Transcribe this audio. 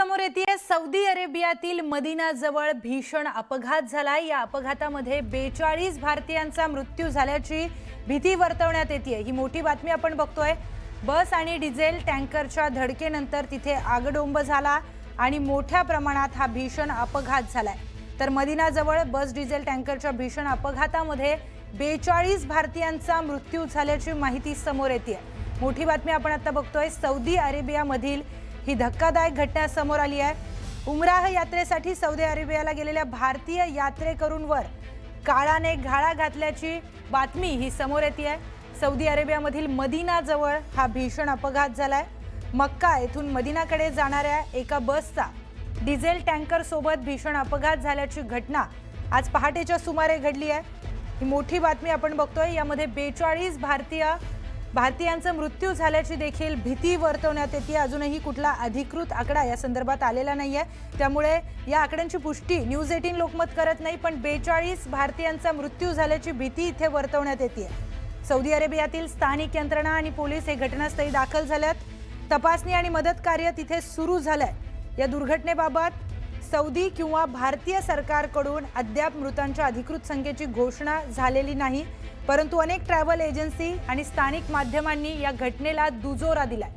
समोर येते सौदी अरेबियातील मदिनाजवळ भीषण अपघात झालाय. या अपघातामध्ये बेचाळीस भारतीयांचा मृत्यू झाल्याची भीती वर्तवण्यात येते ही मोठी बातमी आपण बघतोय. बस आणि डिझेल टँकरच्या धडकेनंतर तिथे आगडोंब झाला आणि मोठ्या प्रमाणात हा भीषण अपघात झालाय. तर मदिनाजवळ बस डिझेल टँकरच्या भीषण अपघातामध्ये बेचाळीस भारतीयांचा मृत्यू झाल्याची माहिती समोर येते मोठी बातमी आपण आता बघतोय. सौदी अरेबियामधील ही धक्कादायक घटना समोर आली आहे. उमराह यात्रेसाठी सौदी अरेबियाला गेलेल्या भारतीय यात्रेकरूंवर काळाने घाळा घातल्याची बातमी ही समोर येते आहे सौदी अरेबियामधील मदिनाजवळ हा भीषण अपघात झालाय. मक्का येथून मदिनाकडे जाणाऱ्या एका बसचा डिझेल टँकर सोबत भीषण अपघात झाल्याची घटना आज पहाटेच्या सुमारे घडली आहे. ही मोठी बातमी आपण बघतोय. यामध्ये बेचाळीस भारतीय भारतीयांचा मृत्यू झाल्याची देखील भीती वर्तवण्यात येते. अजूनही कुठला अधिकृत आकडा या संदर्भात आलेला नाही आहे त्यामुळे या आकड्यांची पुष्टी न्यूज एटीन लोकमत करत नाही पण बेचाळीस भारतीयांचा मृत्यू झाल्याची भीती इथे वर्तवण्यात येते सौदी अरेबियातील स्थानिक यंत्रणा आणि पोलीस हे घटनास्थळी दाखल झाल्यात. तपासणी आणि मदत कार्य तिथे सुरू झालंय. या दुर्घटनेबाबत सौदी किंवा भारतीय सरकारकडून अद्याप मृतांच्या अधिकृत संख्येची घोषणा झालेली नाही परंतु अनेक ट्रॅव्हल एजन्सी आणि स्थानिक माध्यमांनी या घटनेला दुजोरा दिलाय.